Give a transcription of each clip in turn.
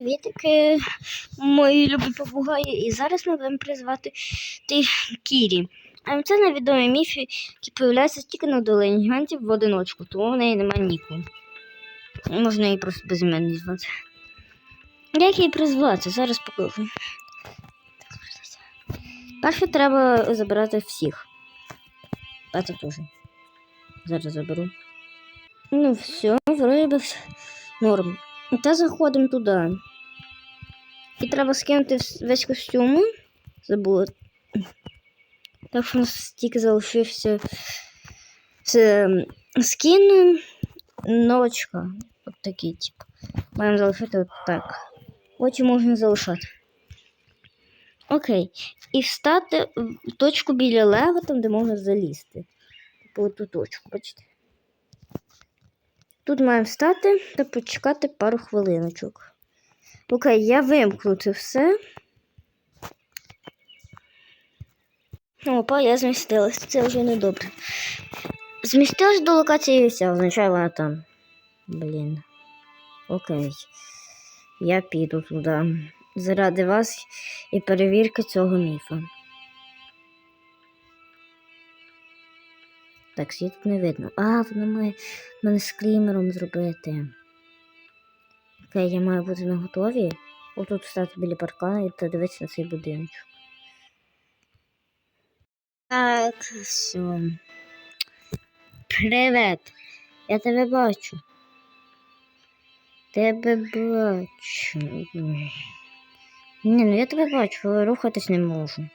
Вітики, мої любі попугаї, і зараз ми будемо призвати ти Кірі. А це невідомі міфи, які появляються тільки на долині гігантів в одиночку, тому в неї немає ніку. Можна її просто безіменний звати. Як її призвати? Зараз покажу. Перше треба забирати всіх. А це теж. Зараз заберу. Ну все, вроді би норм. Та заходимо туди. І треба скинути весь костюм. Забула. Так що у нас тільки залишився це, м, скін новачка. От такий, тип. Маємо залишити от так. Потім можна залишати. Окей. І встати в точку біля лева, там, де можна залізти. По ту точку, бачите? Тут маємо встати та почекати пару хвилиночок. Окей, я вимкну це все. Опа, я змістилась. Це вже не добре. Змістилась до локації вся, означає вона там. Блін. Окей. Я піду туди. Заради вас і перевірки цього міфа. Так, світ не видно. А, вона має мене скрімером зробити. Окей, я маю бути на готові. Отут стати біля паркана і подивитися на цей будиночок. Так, все. Привет. Я тебе бачу. Тебе бачу. Ні, ну я тебе бачу, рухатись не можу.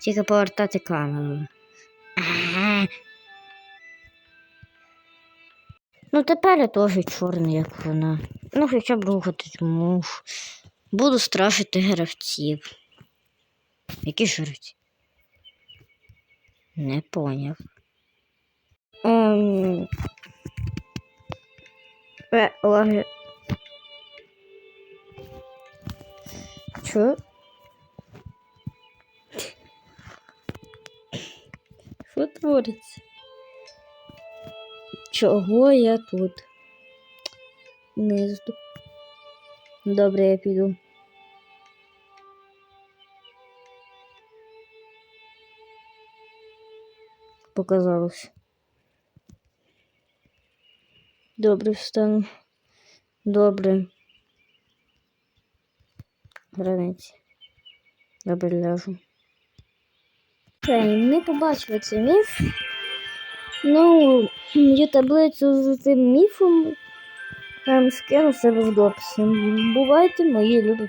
Тільки повертати камеру. Ага. Ну тепер я теж чорний, як вона. Ну, хоча б рухатись можу. Буду страшити гравців. Які ж гравці? Не поняв. Ем... Е, лаги. Чо? Що твориться? Чого я тут? Не зду. Добре, я піду. Показалось. Добре, встану. Добре. Границі. Добре ляжу. Ми побачили цей міф. Ну, є таблицю з цим міфом. Там скину себе в дописі. Бувайте, мої любі.